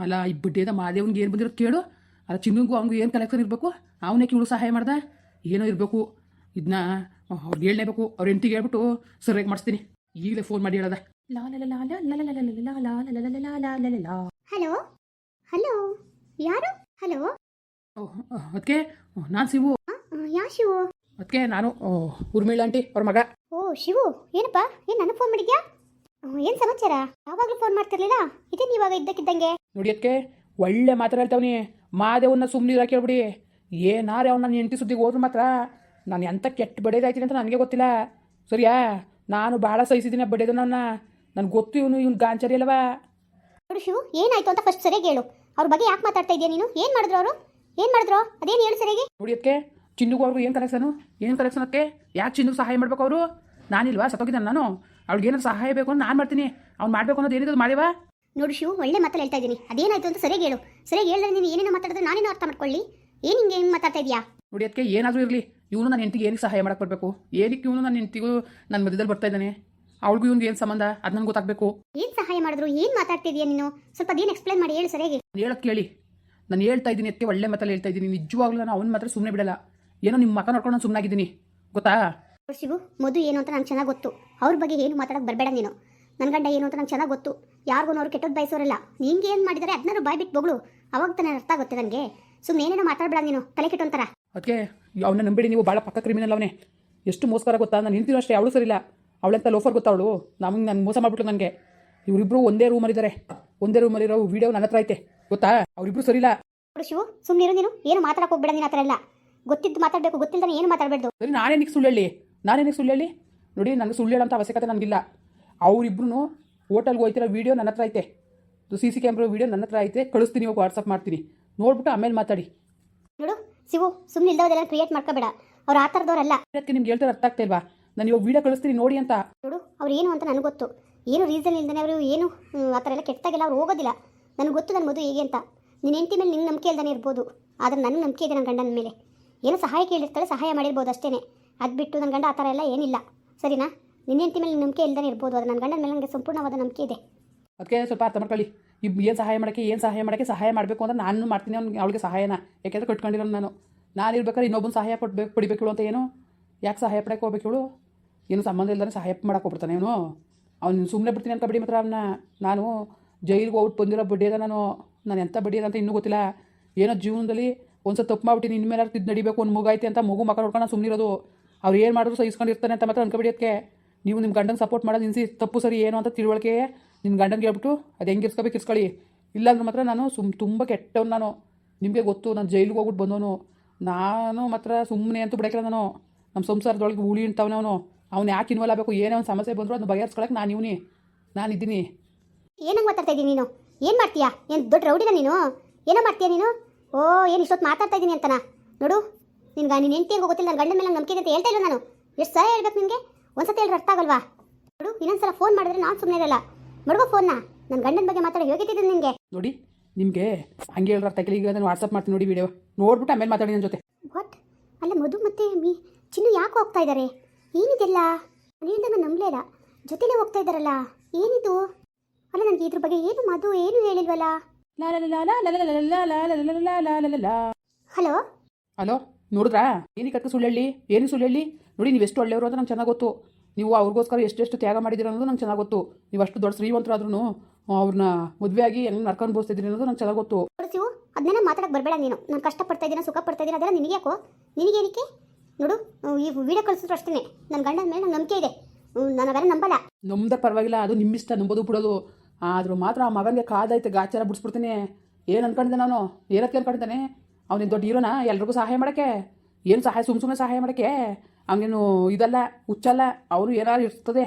ಅಲ್ಲ ಇಬ್ಬಡ್ಡೇದ ಮಾದೇವನ್ಗೆ ಏನು ಬಂದಿರೋ ಕೇಳು ಅಲ್ಲ ಚಿನ್ನಗೂ ಅವ್ನಿಗೆ ಏನು ಕಲೆಕ್ಷನ್ ಇರಬೇಕು ಅವನೇ ಇವಳು ಸಹಾಯ ಮಾಡ್ದೆ ಏನೋ ಇರಬೇಕು ಇದನ್ನ ಅವ್ರಿಗೆ ಹೇಳಲೇಬೇಕು ಅವ್ರ ಹೆಂಡತಿಗೆ ಹೇಳ್ಬಿಟ್ಟು ಸರಿಯಾಗಿ ಮಾಡಿಸ್ತೀನಿ ಈಗಲೇ ಫೋನ್ ಮಾಡಿ ಹೇಳದ ಹಲೋ ಹಲೋ ಯಾರು ಹಲೋ ಅದಕ್ಕೆ ನಾನು ಶಿವು ಯಾ ಶಿವು ಅದಕ್ಕೆ ನಾನು ಉರ್ಮಿಳ ಆಂಟಿ ಅವ್ರ ಮಗ ಓ ಶಿವು ಏನಪ್ಪ ಏನು ನನಗೆ ಫೋನ್ ಮಾಡಿದ್ಯಾ ಏನು ಸಮಾಚಾರ? ಯಾವಾಗಲೂ ಫೋನ್ ಮಾಡ್ತಿರ್ಲಿಲ್ಲ? ಇದೇನು ಇವಾಗ ಇದ್ದಕ್ಕಿದ್ದಂಗೆ? ನೋಡಿ ಅದಕ್ಕೆ ಒಳ್ಳೆ ಮಾತ್ರ ಹೇಳ್ತಾವನಿ. ಮಾದೇವನ್ನ ಸುಮ್ಮನೆ ಕೇಳ್ಬಿಡಿ ಏನಾರೇ ಅವ್ನು ನನ್ನ ಹೆಂಡತಿ ಸುದ್ದಿಗೆ ಹೋದ್ರು ಮಾತ್ರ. ನಾನು ಎಂಥ ಕೆಟ್ಟ ಬಡಿಯೋದಾಯ್ತೀನಿ ಅಂತ ನನಗೆ ಗೊತ್ತಿಲ್ಲ. ಸರಿಯಾ? ನಾನು ಭಾಳ ಸಹಿಸಿದ್ದೀನಿ ಬಡೇದ ನನ್ನ ನನಗೆ ಗೊತ್ತು ಇವನು ಇವ್ನು ಗಾಂಚರಿ ಅಲ್ವಾ? ನೋಡು ಶಿವು ಏನಾಯ್ತು ಅಂತ ಫಸ್ಟ್ ಸರಿಯಾಗಿ ಹೇಳು. ಅವ್ರ ಬಗ್ಗೆ ಯಾಕೆ ಮಾತಾಡ್ತಾ ಇದೆಯಾ ನೀನು? ಏನು ಮಾಡಿದ್ರು ಅವರು? ಏನು ಮಾಡಿದ್ರು? ಅದೇನು ಹೇಳು ಸರಿಯಾಗಿ? ನೋಡಿ ಅದಕ್ಕೆ ಚಿನ್ನುಗೂ ಅವ್ರಿಗೂ ಏನು ಕನೆಕ್ಷನು ಏನು ಕನೆಕ್ಷನ್ ಅಕ್ಕೆ ಯಾಕೆ ಚಿನ್ನುಗೆ ಸಹಾಯ ಮಾಡ್ಬೇಕು ಅವರು? ನಾನಿಲ್ವಾ? ಸತ್ತೋಗಿದ್ದಾನೆ ನಾನು? ಅವ್ಳಿಗೆ ಏನಾದ್ರು ಸಹಾಯ ಬೇಕು ಅಂತ ನಾನು ಮಾಡ್ತೀನಿ. ಅವ್ನು ಮಾಡಬೇಕು ಅನ್ನೋದು ಏನಿದೆ ಮಾಡಿವಾ ನೋಡಿ ಶಿವು ಒಳ್ಳೆ ಮಾತಲ್ಲಿ ಹೇಳ್ತಾ ಇದ್ದೀನಿ ಅದೇನಾಯ್ತು ಅಂತ ಸರಿಯಾಗಿ ಹೇಳು. ಸರಿಯಾಗಿ ಹೇಳಿದ್ರೆ ನೀನು ಏನೇನೋ ಮಾತಾಡಿದ್ರೆ ನಾನೇನೋ ಅರ್ಥ ಮಾಡ್ಕೊಳ್ಳಿ. ಏನು ಹಿಂಗೆ ಹಿಂಗೆ ಮಾತಾಡ್ತಾ ಇದೆಯಾ? ನೋಡಿ ಅದಕ್ಕೆ ಏನಾದರೂ ಇರಲಿ. ಇವನು ನನ್ನ ಹೆಂಡತಿಗೆ ಏನಕ್ಕೆ ಸಹಾಯ ಮಾಡಕ್ಕೆ ಬರಬೇಕು? ಏನಕ್ಕೆ ಇವನು ನನ್ನ ಹೆಂಡತಿಗೂ ನನ್ನ ಮಧ್ಯದಲ್ಲಿ ಬರ್ತಾ ಇದ್ದಾನೆ? ಅವಳಿಗೂ ಇವ್ನಿಗೆ ಏನು ಸಂಬಂಧ? ಅದು ನನಗೆ ಗೊತ್ತಾಗಬೇಕು. ಏನು ಸಹಾಯ ಮಾಡಿದ್ರು? ಏನು ಮಾತಾಡ್ತಿದ್ಯಾ ನೀನು? ಸ್ವಲ್ಪ ಅದೇನು ಎಕ್ಸ್ಪ್ಲೈನ್ ಮಾಡಿ ಹೇಳು ಸರಿಯಾಗಿ. ಹೇಳೋದು ಕೇಳಿ. ನಾನು ಹೇಳ್ತಾ ಇದ್ದೀನಿ ಅದಕ್ಕೆ ಒಳ್ಳೆ ಮಾತಲ್ಲಿ ಹೇಳ್ತಾ ಇದ್ದೀನಿ. ನಿಜವಾಗ್ಲೂ ನಾನು ಅವ್ನ ಮಾತ್ರ ಸುಮ್ಮನೆ ಬಿಡಲ್ಲ. ಏನೋ ನಿಮ್ಮ ಮಕ್ಕ ನೋಡ್ಕೊಂಡು ನಾನು ಸುಮ್ಮನಾಗಿದ್ದೀನಿ ಗೊತ್ತಾ? ಶಿವು ಮಧು ಏನು ಅಂತ ನಂಗೆ ಚೆನ್ನಾಗಿ ಗೊತ್ತು. ಅವ್ರ ಬಗ್ಗೆ ಏನು ಮಾತಾಡಕ್ಕೆ ಬರಬೇಡ ನೀನು. ನನ್ನ ಗಂಡ ಏನು ಅಂತ ನಂಗೆ ಚೆನ್ನಾಗಿ ಗೊತ್ತು. ಯಾರಿಗೂ ಅವ್ರು ಕೆಟ್ಟದ್ದು ಬಯಸೋರಲ್ಲ. ನಿಂಗೆ ಏನು ಮಾಡಿದರೆ ಅದನ್ನ ಬಾಯ್ ಬಿಟ್ಟು ಬೊಗಳು. ಅವಾಗ ತಾನೇ ಅರ್ಥ ಆಗುತ್ತೆ ನನಗೆ. ಸುಮ್ಮನೆ ಏನೇನೋ ಮಾತಾಡಬೇಡ ನೀನು. ತಲೆ ಕೆಟ್ಟೊಂಥರ ಅದಕ್ಕೆ ಅವನ್ನ ನಂಬಿಡಿ ನೀವು ಭಾಳ ಪಕ್ಕ ಕ್ರಿಮಿನಲ್ ಅವನೇ. ಎಷ್ಟು ಮೋಸ್ಕರ ಗೊತ್ತಾ? ನಾನು ನಿಂತಿರೋ ಅಷ್ಟೇ ಅವಳು ಸರಿಲ್ಲ. ಅವಳಂತ ಲೋಫರ್ ಗೊತ್ತಾ ಅವಳು? ನಮಗೆ ನಾನು ಮೋಸ ಮಾಡಿಬಿಟ್ಟು ನನಗೆ. ಇವರಿಬ್ಬರು ಒಂದೇ ರೂಮಲ್ಲಿದ್ದಾರೆ ಒಂದೇ ರೂಮಲ್ಲಿರೋ ವಿಡಿಯೋ ನನ್ನ ಹತ್ರ ಐತೆ. ಗೊತ್ತಾ? ಅವರಿಬ್ರು ಸರಿಲ್ಲ. ಶಿವು ಸುಮ್ಮನೆ ನೀನು. ಏನು ಮಾತಾಡಕ್ಕೆ ಹೋಗ್ಬೇಡ ನೀನು ಆ ಥರ ಎಲ್ಲ. ಗೊತ್ತಿದ್ದು ಮಾತಾಡಬೇಕು ಗೊತ್ತಿಲ್ಲದೇ ಏನು ಮಾತಾಡಬೇಡ್ದು ಸರಿ ನಾನೇನಕ್ಕೆ ಸುಳ್ಳು ಹೇಳಿ. ನಾನೇನಕ್ಕೆ ಸುಳ್ಳು ಹೇಳಿ? ನೋಡಿ ನನಗೆ ಸುಳ್ಳು ಹೇಳೋಂಥ ಅವಶ್ಯಕತೆ ನನಗಿಲ್ಲ ಅವರಿಬ್ರು ಹೋಟೆಲ್ಗೆ ಹೋಗ್ತಿರೋ ವೀಡಿಯೋ ನನ್ನ ಹತ್ರ ಐತೆ. ಸಿ ಸಿ ಕ್ಯಾಮ್ರಾ ವೀಡಿಯೋ ನನ್ನ ಹತ್ರ ಐತೆ. ಕಳಿಸ್ತೀನಿ ಇವಾಗ ವಾಟ್ಸಪ್ ಮಾಡ್ತೀನಿ. ನೋಡ್ಬಿಟ್ಟು ಆಮೇಲೆ ಮಾತಾಡಿ. ನೋಡು ಶಿವು ಸುಮ್ಮನೆ ಇಲ್ದೋದೆಲ್ಲ ಕ್ರಿಯೇಟ್ ಮಾಡ್ಕೋಬೇಡ. ಅವ್ರು ಆ ಥರದವ್ರಲ್ಲ. ಅದಕ್ಕೆ ನಿಮ್ಗೆ ಹೇಳ್ತಾರೆ ಅರ್ಥ ಆಗ್ತಾ ಇಲ್ವಾ? ನಾನು ಇವಾಗ ವೀಡಿಯೋ ಕಳಿಸ್ತೀನಿ ನೋಡಿ ಅಂತ. ನೋಡು ಅವ್ರು ಏನು ಅಂತ ನನಗೆ ಗೊತ್ತು. ಏನು ರೀಸನ್ ಇಲ್ದೇ ಅವರು ಏನು ಆ ಥರ ಎಲ್ಲ ಕೆಟ್ಟದಾಗೆಲ್ಲ ಅವ್ರು ಹೋಗೋದಿಲ್ಲ. ನನಗೆ ಗೊತ್ತು ನನ್ನ ಮದುವೆ ಹೇಗೆ ಅಂತ. ನಿನ್ನ ಹೆಂಡತಿ ಮೇಲೆ ನಿಂಗೆ ನಂಬಿಕೆ ಇಲ್ದೇ ಇರ್ಬೋದು. ಆದರೆ ನನಗೆ ನಂಬಿಕೆ ಇದೆ ನನ್ನ ಗಂಡನ ಮೇಲೆ. ಏನು ಸಹಾಯ ಕೇಳಿರ್ತಾರೆ ಸಹಾಯ ಮಾಡಿರ್ಬೋದು ಅಷ್ಟೇ ಅದು ಬಿಟ್ಟು ನನ್ನ ಗಂಡ ಆ ಥರ ಎಲ್ಲ ಏನಿಲ್ಲ. ಸರಿನಾ? ನಿನ್ನ ಹೆಂಡತಿ ಮೇಲೆ ನಂಬಿಕೆ ಇಲ್ಲದೇ ಇರ್ಬೋದು. ಅದು ನನ್ನ ಗಂಡನ ಮೇಲೆ ನನಗೆ ಸಂಪೂರ್ಣವಾದ ನಂಬಿಕೆ ಇದೆ. ಅದಕ್ಕೆ ಸ್ವಲ್ಪ ಅರ್ಥ ಮಾಡ್ಕೊಳ್ಳಿ. ಇಬ್ ಏನು ಸಹಾಯ ಮಾಡೋಕ್ಕೆ, ಏನು ಸಹಾಯ ಮಾಡೋಕ್ಕೆ ಸಹಾಯ ಮಾಡಬೇಕು ಅಂತ ನಾನು ಮಾಡ್ತೀನಿ ಅವ್ನಿಗೆ ಅವಳಿಗೆ ಸಹಾಯನ. ಯಾಕೆಂದರೆ ಕಟ್ಕೊಂಡಿರೋ ನಾನು. ನಾನು ಇರ್ಬೇಕಾದ್ರೆ ಇನ್ನೊಬ್ಬನ ಸಹಾಯ ಪಡ್ಬೇಕು ಪಡಿಬೇಕು ಅಂತ ಏನು? ಯಾಕೆ ಸಹಾಯ ಪಡಕ್ಕೆ ಹೋಗ್ಬೇಕು ಹೇಳು? ಏನು ಸಂಬಂಧ ಇಲ್ಲದೇ ಸಹಾಯ ಮಾಡಕ್ಕೆ ಹೋಗ್ಬಿಡ್ತಾನೆ ಅವನು ಅವ್ನು ಸುಮ್ಮನೆ ಬಿಡ್ತೀನಿ ಅಂತ ಬಿಡಿ ಮಾತ್ರ ಅವನ್ನ ನಾನು ಜೈಲಿಗೆ ಹೋಗ್ಬಿಟ್ಟು ಬಂದಿರೋ ಬಡ್ಡಿ ಅದ ನಾನು. ನಾನು ಎಂಥ ಬಡ್ಡಿ ಅಂತ ಇನ್ನೂ ಗೊತ್ತಿಲ್ಲ. ಏನೋ ಜೀವನದಲ್ಲಿ ಒಂದು ಸಲ ತಪ್ಪು ಮಾಡ್ಬಿಟ್ಟಿನಿ ಇನ್ಮೇಲೆ ಇದು ನಡಿಬೇಕು ಒಂದು ಮಗು ಅಂತ ಮಗು ಮಕ್ಕಳು ನೋಡ್ಕೊಂಡು ಸುಮ್ಮನಿರೋದು ಅವ್ರು ಏನು ಮಾಡಿದ್ರು ಸಹಿಸ್ಕೊಂಡಿರ್ತಾನೆ ಅಂತ ಮಾತ್ರ ಅನ್ಕೊಬಿಡಿಯೋದಕ್ಕೆ ನೀವು ನಿಮ್ಮ ಗಂಡನ ಸಪೋರ್ಟ್ ಮಾಡೋದು ನಿನ್ಸಿ ತಪ್ಪು ಸರಿ ಏನು ಅಂತ ತಿಳುವಳಿಕೆ ನಿಮ್ಮ ಗಂಡನಿಗೆ ಹೇಳ್ಬಿಟ್ಟು ಅದು ಹೆಂಗೆ ಇರ್ಸ್ಕೊಬೇಕು ಇರ್ಸ್ಕೊಳ್ಳಿ. ಇಲ್ಲಾಂದ್ರೆ ಮಾತ್ರ ನಾನು ಸುಮ್ ತುಂಬ ಕೆಟ್ಟವ್ನು ನಾನು. ನಿಮಗೆ ಗೊತ್ತು, ನಾನು ಜೈಲಿಗೆ ಹೋಗ್ಬಿಟ್ಟು ಬಂದವನು. ನಾನು ಮಾತ್ರ ಸುಮ್ಮನೆ ಅಂತೂ ಬಿಡಕ್ಕಿಲ್ಲ ನಾನು. ನಮ್ಮ ಸಂಸಾರದೊಳಗೆ ಉಳಿ ಇಂಥವನೇ ಅವನು. ಅವ್ನು ಯಾಕೆ ಇನ್ವಾಲ್ ಆಗಬೇಕು, ಏನೇ ಒಂದು ಸಮಸ್ಯೆ ಬಂದರೂ ಅದನ್ನ ಬಗೆಹರಿಸ್ಕೊಳಕ್ಕೆ ನಾನು ಇವನಿ. ನಾನು ಇದ್ದೀನಿ. ಏನಂಗೆ ಮಾತಾಡ್ತಾ ಇದ್ದೀನಿ ನೀನು? ಏನು ಮಾಡ್ತೀಯಾ? ಏನು ದೊಡ್ಡ ರೌಡಿನ ನೀನು? ಏನೋ ಮಾಡ್ತೀಯಾ ನೀನು? ಓ, ಏನು ಇಷ್ಟೊತ್ತು ಮಾತಾಡ್ತಾ ಇದ್ದೀನಿ ಅಂತನಾ? ನೋಡು. ನಿನ್ಗೆ ನೀನು ಹೆಂಡತಿ ಹೆಂಗೋ ಗೊತ್ತಿಲ್ಲ ನನ್ನ ಗಂಡನ ಮೇಲೆ ನಂಬಿಕೆ ಅಂತ ಹೇಳ್ತಾ ಇಲ್ಲ ನಾನು. ಎಷ್ಟು ಸಲ ಹೇಳ್ಬೇಕು ನಿಮಗೆ ಒಂದ್ಸತಿ ಹೇಳಿ ಅರ್ಥ ಆಗಲ್ವಾ? ನೋಡು ಇನ್ನೊಂದ್ಸಲ ಫೋನ್ ಮಾಡಿದ್ರೆ ನಾನು ಸುಮ್ಮನೆ ಇರಲ್ಲ. ಮಡುಗೋ ಫೋನ್ನ ನನ್ನ ಗಂಡನ ಬಗ್ಗೆ ಮಾತಾಡೋ ಯೋಗ್ಯತಿದ್ದೀನಿ ನಿಮಗೆ ನೋಡಿ ನಿಮಗೆ ಹಂಗೆ ಹೇಳಿ ಅರ್ಥ ಆಗಿಲ್ಲ. ಈಗ ವಾಟ್ಸಪ್ ಮಾಡ್ತೀನಿ ನೋಡಿ ವಿಡಿಯೋ ನೋಡ್ಬಿಟ್ಟು ಆಮೇಲೆ ಮಾತಾಡಿ ನನ್ನ ಜೊತೆ. ವಾಟ್ ಅಲ್ಲ ಮಧು ಮತ್ತೆ ಮೀ ಚಿನ್ನು ಯಾಕೆ ಹೋಗ್ತಾ ಇದ್ದಾರೆ ಏನಿದೆಲ್ಲ? ನೀನು ನಂಬಲೇ ಇಲ್ಲ. ಜೊತೆಲೇ ಹೋಗ್ತಾ ಇದ್ದಾರಲ್ಲ ಏನಿದು? ಅಲ್ಲ ನನಗೆ ಇದ್ರ ಬಗ್ಗೆ ಏನು ಮಧು ಏನು ಹೇಳಿಲ್ವಲ್ಲ? ಹಲೋ ಹಲೋ ನೋಡಿದ್ರಾ? ಏನಕ್ಕೆ ಅದಕ್ಕೆ ಸುಳ್ಳು ಹೇಳಿ ಏನು ಸುಳ್ಳು ನೋಡಿ ನೀವು ಎಷ್ಟು ಒಳ್ಳೆಯವರು ಅಂತ ನಂಗೆ ಚೆನ್ನಾಗಿ ಗೊತ್ತು. ನೀವು ಅವ್ರಿಗೋಸ್ಕರ ಎಷ್ಟೆಷ್ಟು ತ್ಯಾಗ ಮಾಡಿದ್ದೀರ ಅನ್ನೋದು ನಂಗೆ ಚೆನ್ನಾಗಿ ಗೊತ್ತು. ನೀವು ಅಷ್ಟು ದೊಡ್ಡ ಶ್ರೀಮಂತರಾದ್ರೂ ಅವ್ರನ್ನ ಮದುವೆ ಆಗಿ ಎಲ್ಲ ನರ್ಕೊಂಡು ಬೋಸ್ತಿದ್ರಿ ಅನ್ನೋದು ನಂಗೆ ಚೆನ್ನಾಗಿ ಗೊತ್ತು. ನೋಡು ಶಿವು ಅದನ್ನೆಲ್ಲ ಮಾತಾಡಕ್ಕೆ ಬರಬೇಡ ನೀನು. ನಾನು ಕಷ್ಟಪಡ್ತಾ ಇದ್ದೀನ ಸುಖ ಪಡ್ತಾ ಇದ್ದೀನಿ ಅದೆಲ್ಲ ನಿನಗೆ ಯಾಕೋ? ನಿನಗೇನಕ್ಕೆ ನೋಡು ಹ್ಮ್, ಈ ವಿಡಿಯೋ ಕಳಿಸಿದ್ರು ಅಷ್ಟೇ ನನ್ನ ಗಂಡನ ಮೇಲೆ ನಂಗೆ ನಂಬಿಕೆ ಇದೆ. ನಾನು ಅವೆಲ್ಲ ನಂಬಲ್ಲ. ನಂಬ್ದ ಪರವಾಗಿಲ್ಲ ಅದು ನಿಮ್ಮಿಷ್ಟ ನಂಬೋದು ಬಿಡೋದು. ಆದರೂ ಮಾತ್ರ ಆ ಮಗನಿಗೆ ಕಾದೈತೆ ಗಾಚಾರ ಬಿಡಿಸ್ಬಿಡ್ತೀನಿ. ಏನು ಅನ್ಕೊಂಡಿದ್ದೆ ನಾನು? ಏನಕ್ಕೆ ಅನ್ಕೊಂಡಿದ್ದಾನೆ? ಅವನಿಗೆ ದೊಡ್ಡ ಹೀರೋನ? ಎಲ್ರಿಗೂ ಸಹಾಯ ಮಾಡೋಕ್ಕೆ. ಏನು ಸಹಾಯ ಸುಮ್ಮ ಸುಮ್ಮನೆ ಸಹಾಯ ಮಾಡೋಕ್ಕೆ? ಅವನೇನು ಇದಲ್ಲ ಹುಚ್ಚಲ್ಲ ಅವರು ಏನಾದ್ರು ಇರ್ತದೆ.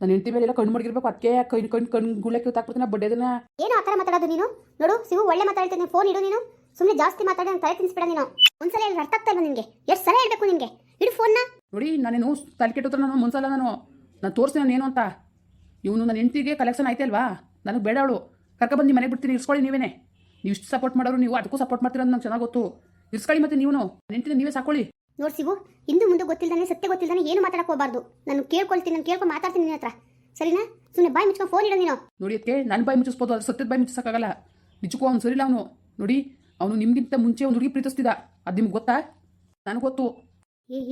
ನನ್ನ ಹೆಂಡತಿ ಮೇಲೆ ಎಲ್ಲ ಕಣ್ಣು ಮಡಗಿರ್ಬೇಕು ಅದಕ್ಕೆ ಕೈ ಕಣ್ಣು ಕಣ್ಣು ಗುಳ್ಳೆಕ್ಕೆ ತಾಕ್ಬಿಡ್ತೀನಿ ಬಡ್ಡೆದನ್ನ. ಏನು ಆ ಥರ ಮಾತಾಡೋದು ನೀನು? ನೋಡು ಸಿಗು ಒಳ್ಳೆ ಮಾತಾಡ್ತೀನಿ ಫೋನ್ ಇಡು ನೀನು. ಸುಮ್ಮನೆ ಜಾಸ್ತಿ ಮಾತಾಡಿ ನಾನು ತಲೆ ತಿನ್ಸ್ಬೇಡ ನೀನು. ಒಂದ್ಸಲ ಎಲ್ಲ ಅರ್ಥ ಆಗ್ತಾ ಇಲ್ಲ ನಿನಗೆ. ಎಷ್ಟು ಸಲ ಹೇಳಬೇಕು ನಿನಗೆ? ಇಡು ಫೋನ್ನ ನೋಡಿ ನಾನೇನು ತಲೆ ಕೆಟ್ಟತ್ರ ನಾನು ಮುನ್ಸಲ್ಲ ನಾನು. ನಾನು ತೋರಿಸಿ ನಾನು ಏನು ಅಂತ. ಇವನು ನನ್ನ ಹೆಂಡತಿಗೆ ಕಲೆಕ್ಷನ್ ಆಯ್ತಲ್ವಾ ಅಲ್ವಾ? ನನಗೆ ಬೇಡ ಅವಳು. ಕರ್ಕೊಬಂದು ಮನೆಗೆ ಬಿಡ್ತೀನಿ ಇರ್ಸ್ಕೊಳ್ಳಿ ನೀವೇನೆ. ನೀವು ಇಷ್ಟು ಸಪೋರ್ಟ್ ಮಾಡೋರು ನೀವು ಅದಕ್ಕೂ ಸಪೋರ್ಟ್ ಮಾಡ್ತೀರ ಅಂತ ನಂಗೆ ಚೆನ್ನಾಗಿ ಗೊತ್ತು. ಇರ್ಸ್ಕೊಳ್ಳಿ ಮತ್ತೆ ನೀವು ನೆಂಟಿನ ನೀವೇ ಸಾಕೊಳ್ಳಿ ನೋಡ್ ಸಿಗು ಹಿಂದೆ ಮುಂದೆ ಗೊತ್ತಿಲ್ದಾನೆ ಸತ್ಯ ಗೊತ್ತಿಲ್ದಾನೆ ಏನು ಮಾತಾಡಕ್ಕೆ ಹೋಗಬಾರ್ದು. ನಾನು ಕೇಳ್ಕೊಳ್ತೀನಿ ನಾನು ಕೇಳ್ಕೊಂಡು ಮಾತಾಡ್ತೀನಿ ನಿನ್ನ ಹತ್ರ. ಸರಿನಾ? ಸುಮ್ಮನೆ ಬಾಯ್ ಮುಚ್ಕೊಂಡು ಫೋನ್ ಇಡೋ ನೀನು. ನೋಡಿ ಅದಕ್ಕೆ ನನ್ನ ಬಾಯಿ ಮುಚ್ಚಿಸ್ಬೋದು ಅದು ಸತ್ಯದ ಬಾಯಿ ಮುಚ್ಚಿಸೋಕ್ಕಾಗಲ್ಲ. ನಿಜಕ್ಕೂ ಅವ್ನು ಸರಿಲ್ಲ ಅವನು. ನೋಡಿ ಅವನು ನಿಮ್ಗಿಂತ ಮುಂಚೆ ಒಂದು ಹುಡುಗಿ ಪ್ರೀತಿಸ್ತಿದ್ದ. ಅದು ನಿಮ್ಗೆ ಗೊತ್ತಾ? ನನಗೆ ಗೊತ್ತು.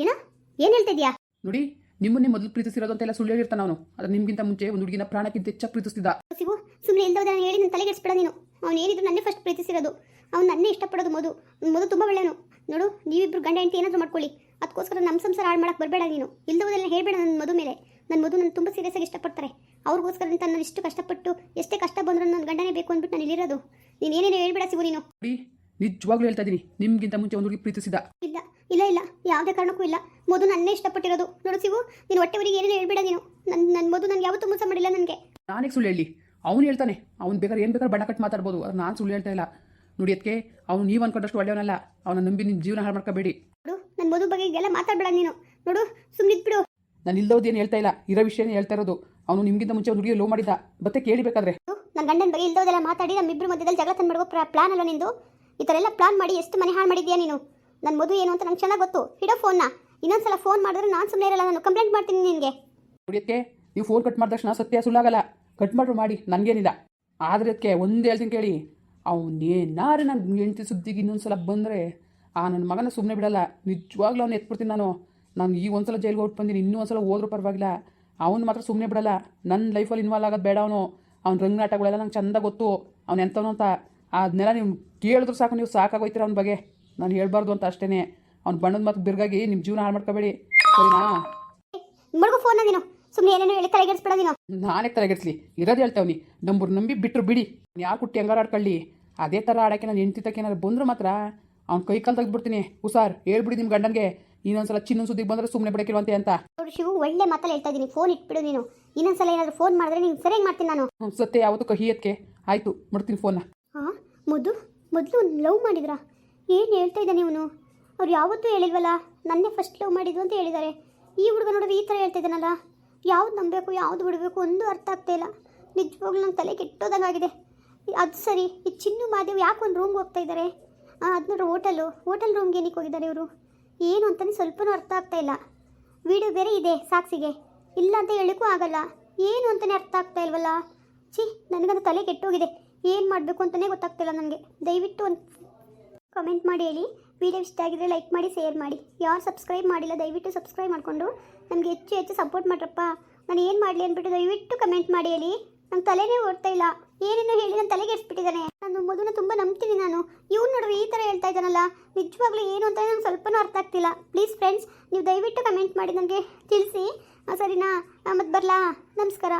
ಏನ? ಏನು ಹೇಳ್ತಿದ್ಯಾ ನೋಡಿ ನಿಮ್ಮನ್ನೇ ಮೊದಲು ಪ್ರೀತಿಸಿರೋದು ಅಂತೆಲ್ಲ ಸುಳ್ಳು ಹೇಳಿರ್ತಾನೆ ಅವನು. ಅದು ನಿಮ್ಗಿಂತ ಮುಂಚೆ ಒಂದು ಹುಡುಗಿನ ಪ್ರಾಣಕ್ಕಿಂತ ಹೆಚ್ಚಾಗಿ ಪ್ರೀತಿಸ್ತಿದ್ದ. ಸುಮ್ಮನೆ ಇಲ್ದೋದ ನಾನು ಹೇಳಿ ನನ್ನ ತಲೆಗೆಡ್ಸ್ಬೇಡ ನೀನು. ಅವ್ನು ಏನಿದ್ರು ನನ್ನೇ ಫಸ್ಟ್ ಪ್ರೀತಿಸಿರೋದು. ಅವ್ನು ನನ್ನೇ ಇಷ್ಟಪಡೋದು ಮಧು. ಮಧು ತುಂಬ ಒಳ್ಳೆಯನು ನೋಡು ನೀವಿಬ್ರು ಗಂಡ ಹೆಂಡತಿ ಏನಾದರೂ ಮಾಡ್ಕೊಳ್ಳಿ. ಅದಕ್ಕೋಸ್ಕರ ನಮ್ಮ ಸಂಸಾರ ಹಾಳು ಮಾಡೋಕ್ಕೆ ಬರಬೇಡ ನೀನು. ಇಲ್ಲದೆಲ್ಲ ಹೇಳಬೇಡ ನನ್ನ ಮದು ಮೇಲೆ. ನನ್ನ ಮದು ನನ್ನ ತುಂಬ ಸೀರಿಯಸ್ ಆಗಿ ಇಷ್ಟಪಡ್ತಾರೆ. ಅವ್ರಿಗೋಸ್ಕರ ಅಂತ ನಾನು ಇಷ್ಟು ಕಷ್ಟಪಟ್ಟು ಎಷ್ಟೇ ಕಷ್ಟ ಬಂದರೂ ನನ್ನ ಗಂಡನೇ ಬೇಕು ಅಂದ್ಬಿಟ್ಟು ನಾನು ಇಲ್ಲಿರೋದು. ನೀನು ಏನೇನು ಹೇಳ್ಬೇಡ ಸಿಗು ನೀನು. ನಿಜವಾಗ್ಲೂ ಹೇಳ್ತಾ ಇದ್ದೀನಿ ನಿಮ್ಗಿಂತ ಮುಂಚೆ ಒಂದು ಹುಡುಗಿ ಪ್ರೀತಿಸಿದ. ಇಲ್ಲ ಇಲ್ಲ ಇಲ್ಲ. ಯಾವುದೇ ಕಾರಣಕ್ಕೂ ಇಲ್ಲ. ಮಧು ನನ್ನೇ ಇಷ್ಟಪಟ್ಟಿರೋದು. ನೋಡು ಸಿಗು ನೀನು ಹೊಟ್ಟೆವರಿಗೆ ಏನೇನು ಹೇಳಬೇಡ ನೀನು. ನನ್ನ ನನ್ನ ಮಧು ನನಗೆ ಯಾವತ್ತೂ ಮೋಸ ಮಾಡಿಲ್ಲ ನನಗೆ. ನಾನೇ ಸುಳ್ಳು ಹೇಳಿ. ಅವ್ನು ಹೇಳ್ತಾನೆ ಅವ್ನು ಬೇಕಾದ್ರೆ ಏನು ಬೇಕಾದ್ರೆ ಬಣ್ಣ ಕಟ್ಟು ಮಾತಾಡ್ಬೋದು ಅದು ನಾನು ಸುಳ್ಳು ಹೇಳ್ತಾ ಇಲ್ಲ. ನೋಡಿ ಅದಕ್ಕೆ ಅವ್ನು ನೀವು ಅನ್ಕೊಂಡಷ್ಟು ಒಳ್ಳೆಯವನಲ್ಲ ಅವನ ನಂಬಿ ನಿಮ್ಮ ಜೀವನ ಹಾಳು ಮಾಡ್ಕೋಬೇಡಿ. ನೋಡು ನನ್ನ ಮದುವೆ ಬಗ್ಗೆ ಎಲ್ಲ ಮಾತಾಡ್ಬೇಡ ನೀನು. ನೋಡು ಸುಮ್ಮನೆ ಬಿಡು ನಾನು ಇಲ್ಲದೋದೇನು ಹೇಳ್ತಾ ಇಲ್ಲ ಇರೋ ವಿಷಯನೇ ಹೇಳ್ತಾ ಇರೋದು. ಅವನು ನಿಮಗಿಂತ ಮುಂಚೆ ಒಂದು ಹುಡುಗಿ ಲೋ ಮಾಡಿದ್ದ ಮತ್ತೆ ಕೇಳಿಬೇಕಾದ್ರೆ. ನನ್ನ ಗಂಡನ ಬಗ್ಗೆ ಇಲ್ಲದೋದೆಲ್ಲ ಮಾತಾಡಿ ನಮ್ಮಿಬ್ಬರು ಮಧ್ಯದಲ್ಲಿ ಜಗಳ ತಂದು ಮಾಡುವ ಪ್ಲಾನ್ ಅಲ್ಲ ನಿಂದು. ಈ ಥರ ಎಲ್ಲ ಪ್ಲಾನ್ ಮಾಡಿ ಎಷ್ಟು ಮನೆ ಹಾಳು ಮಾಡಿದ್ಯಾ ನೀನು? ನನ್ನ ಮದುವೆ ಏನು ಅಂತ ನಂಗೆ ಚೆನ್ನಾಗಿ ಗೊತ್ತು. ಹಿಡೋ ಫೋನ್ನ ಇನ್ನೊಂದ್ಸಲ ಫೋನ್ ಮಾಡಿದ್ರೆ ನಾನು ಸುಮ್ಮನೆ ಇರಲ್ಲ ನಾನು ಕಂಪ್ಲೇಂಟ್ ಮಾಡ್ತೀನಿ ನಿನಗೆ. ನೋಡಿ ಅದಕ್ಕೆ ನೀವು ಫೋನ್ ಕಟ್ ಮಾಡಿದ ತಕ್ಷಣ ಸತ್ಯ ಸುಳ್ಳಾಗಲ್ಲ. ಕಟ್ ಮಾಡ್ರು ಮಾಡಿ, ನನಗೇನಿಲ್ಲ. ಆದರೆ ಅದಕ್ಕೆ ಒಂದು ಹೇಳ್ತೀನಿ ಕೇಳಿ ಅವನೇನಾರು ನನ್ನ ಹೆಂಡತಿ ಸುದ್ದಿಗೆ ಇನ್ನೊಂದ್ಸಲ ಬಂದರೆ, ಆ ನನ್ನ ಮಗನ ಸುಮ್ಮನೆ ಬಿಡಲ್ಲ, ನಿಜವಾಗ್ಲೂ ಅವ್ನು ಎತ್ಬಿಡ್ತೀನಿ ನಾನು. ನಾನು ಈಗ ಒಂದ್ಸಲ ಜೈಲ್ಗೆ ಹೊಟ್ಟು ಬಂದೀನಿ, ಇನ್ನೂ ಒಂದ್ಸಲ ಹೋದ್ರೂ ಪರವಾಗಿಲ್ಲ. ಅವನು ಮಾತ್ರ ಸುಮ್ಮನೆ ಬಿಡಲ್ಲ ನನ್ನ ಲೈಫಲ್ಲಿ ಇನ್ವಾಲ್ವ್ ಆಗೋದು ಬೇಡ ಅವನು. ಅವ್ನ ರಂಗನಾಟಗಳೆಲ್ಲ ನಂಗೆ ಚಂದ ಗೊತ್ತು, ಅವ್ನು ಎಂಥವನು ಅಂತ. ಅದನ್ನೆಲ್ಲ ನೀವು ಕೇಳಿದ್ರು ಸಾಕು, ನೀವು ಸಾಕಾಗೋಯ್ತೀರ ಅವ್ನ ಬಗ್ಗೆ. ನಾನು ಹೇಳ್ಬಾರ್ದು ಅಂತ ಅಷ್ಟೇ ಅವ್ನು ಬಣ್ಣದ ಮಾತು ಬಿರ್ಗಾಗಿ ನಿಮ್ಮ ಜೀವನ ಹಾಳು ಮಾಡ್ಕೋಬೇಡಿ. ಸರಿನಾ? ಸುಮ್ಮನೆ ಏನೇನು ಹೇಳಿ ತಲೆಗೆಡಿಸ್ಬೇಡ ನೀನು. ನಾನೇ ತಲೆಗೆಡ್ಸ್ಲಿ. ಇರೋದು ಹೇಳ್ತಾವ್ನಿ. ನಂಬರ್ ನಂಬಿ ಬಿಟ್ಟರು ಬಿಡಿ. ಯಾರು ಕುಟ್ಟಿ ಹಂಗಾರ ಆಡ್ಕೊಳ್ಳಿ? ಅದೇ ಥರ ಆಡೋಕ್ಕೆ ನಾನು ಹೆಂಡ್ತಿ ತಕ್ಕ ಏನಾದ್ರು ಬಂದ್ರೆ ಮಾತ್ರ? ಅವ್ನ ಕೈ ಕಾಲು ತೆಗೆದ್ಬಿಡ್ತೀನಿ. ಹುಷಾರ್ ಹೇಳ್ಬಿಡಿ ನಿಮ್ಮ ಗಂಡನಿಗೆ. ಇನ್ನೊಂದ್ಸಲ ಚಿನ್ನೊಂದು ಸುದ್ದಿಗೆ ಬಂದರೆ ಸುಮ್ಮನೆ ಬಿಡಕ್ಕಿಲ್ವಂತೆ ಅಂತ. ನೋಡು ಶಿವು ಒಳ್ಳೆ ಮಾತಲ್ಲಿ ಹೇಳ್ತಾ ಇದ್ದೀನಿ ಫೋನ್ ಇಟ್ಬಿಡು ನೀನು. ಇನ್ನೊಂದ್ಸಲ ಏನಾದರೂ ಫೋನ್ ಮಾಡಿದ್ರೆ ನೀನು ಸರಿಯಾಗಿ ಮಾಡ್ತೀನಿ ನಾನು. ಹ್ಮ್, ಸತ್ಯ ಯಾವತ್ತೂ ಕಹಿ ಎತ್ಕೆ. ಆಯಿತು ಮಾಡ್ತೀನಿ ಫೋನ್ನ. ಹಾಂ ಮೊದಲು ಮೊದಲು ಲವ್ ಮಾಡಿದ್ರಾ? ಏನು ಹೇಳ್ತಾ ಇದ್ದಾನೆ ಇವನು? ಅವ್ರು ಯಾವತ್ತೂ ಹೇಳಿಲ್ವಲ್ಲ? ನನ್ನೇ ಫಸ್ಟ್ ಲವ್ ಮಾಡಿದ್ದು ಅಂತ ಹೇಳಿದ್ದಾರೆ ಈ ಹುಡುಗ ನೋಡಿದ್ರೆ ಈ ಥರ ಹೇಳ್ತಾ ಇದ್ದಾನಲ್ಲ? ಯಾವ್ದು ನಂಬಬೇಕು, ಯಾವ್ದು ಬಿಡಬೇಕು ಒಂದು ಅರ್ಥ ಆಗ್ತಾ ಇಲ್ಲ. ನಿಜವಾಗ್ಲೂ ನನ್ನ ತಲೆ ಕೆಟ್ಟೋದಂಗಾಗಿದೆ. ಅದು ಸರಿ, ಈ ಚಿನ್ನು ಮಾದೇವ್ ಯಾಕೆ ಒಂದು ರೂಮ್ಗೆ ಹೋಗ್ತಾ ಇದ್ದಾರೆ ಅದು ನೋಡ್ರಿ ಹೋಟೆಲು. ಹೋಟೆಲ್ ರೂಮ್ಗೆ ಏನಕ್ಕೆ ಹೋಗಿದ್ದಾರೆ ಇವರು? ಏನು ಅಂತಲೇ ಸ್ವಲ್ಪನೂ ಅರ್ಥ ಆಗ್ತಾ ಇಲ್ಲ. ವಿಡಿಯೋ ಬೇರೆ ಇದೆ ಸಾಕ್ಷಿಗೆ ಇಲ್ಲ ಅಂತ ಹೇಳಕ್ಕೂ ಆಗಲ್ಲ. ಏನು ಅಂತಲೇ ಅರ್ಥ ಆಗ್ತಾ ಇಲ್ವಲ್ಲ? ಛೀ, ನನಗಂತ ತಲೆ ಕೆಟ್ಟೋಗಿದೆ. ಏನು ಮಾಡಬೇಕು ಅಂತಲೇ ಗೊತ್ತಾಗ್ತಿಲ್ಲ ನನಗೆ ದಯವಿಟ್ಟು ಒಂದು ಕಮೆಂಟ್ ಮಾಡಿ ಹೇಳಿ. ವಿಡಿಯೋ ಇಷ್ಟ ಆಗಿದ್ರೆ ಲೈಕ್ ಮಾಡಿ ಶೇರ್ ಮಾಡಿ. ಯಾರು ಸಬ್ಸ್ಕ್ರೈಬ್ ಮಾಡಿಲ್ಲ, ದಯವಿಟ್ಟು ಸಬ್ಸ್ಕ್ರೈಬ್ ಮಾಡಿಕೊಂಡು. ನಮಗೆ ಹೆಚ್ಚು ಹೆಚ್ಚು ಸಪೋರ್ಟ್ ಮಾಡ್ರಪ್ಪ. ನಾನು ಏನು ಮಾಡಲಿ ಅಂದ್ಬಿಟ್ಟು ದಯವಿಟ್ಟು ಕಮೆಂಟ್ ಮಾಡಿ ಹೇಳಿ. ನನ್ನ ತಲೆನೇ ಓಡ್ತಾ ಇಲ್ಲ. ಏನೇನೋ ಹೇಳಿ ನನ್ನ ತಲೆಗೆ ಎಡ್ಸ್ಬಿಟ್ಟಿದ್ದಾನೆ ನಾನು ಮೊದಲು ತುಂಬ ನಂಬ್ತೀನಿ ನಾನು. ಇವ್ನು ನೋಡ್ರಿ ಈ ಥರ ಹೇಳ್ತಾ ಇದ್ದಾನಲ್ಲ. ನಿಜವಾಗ್ಲೂ ಏನು ಅಂತ ನಂಗೆ ಸ್ವಲ್ಪನೂ ಅರ್ಥ ಆಗ್ತಿಲ್ಲ. ಪ್ಲೀಸ್ ಫ್ರೆಂಡ್ಸ್ ನೀವು ದಯವಿಟ್ಟು ಕಮೆಂಟ್ ಮಾಡಿ ನನಗೆ ತಿಳಿಸಿ. ಸರಿನಾ? ಮತ್ತೆ ಬರಲಾ? ನಮಸ್ಕಾರ.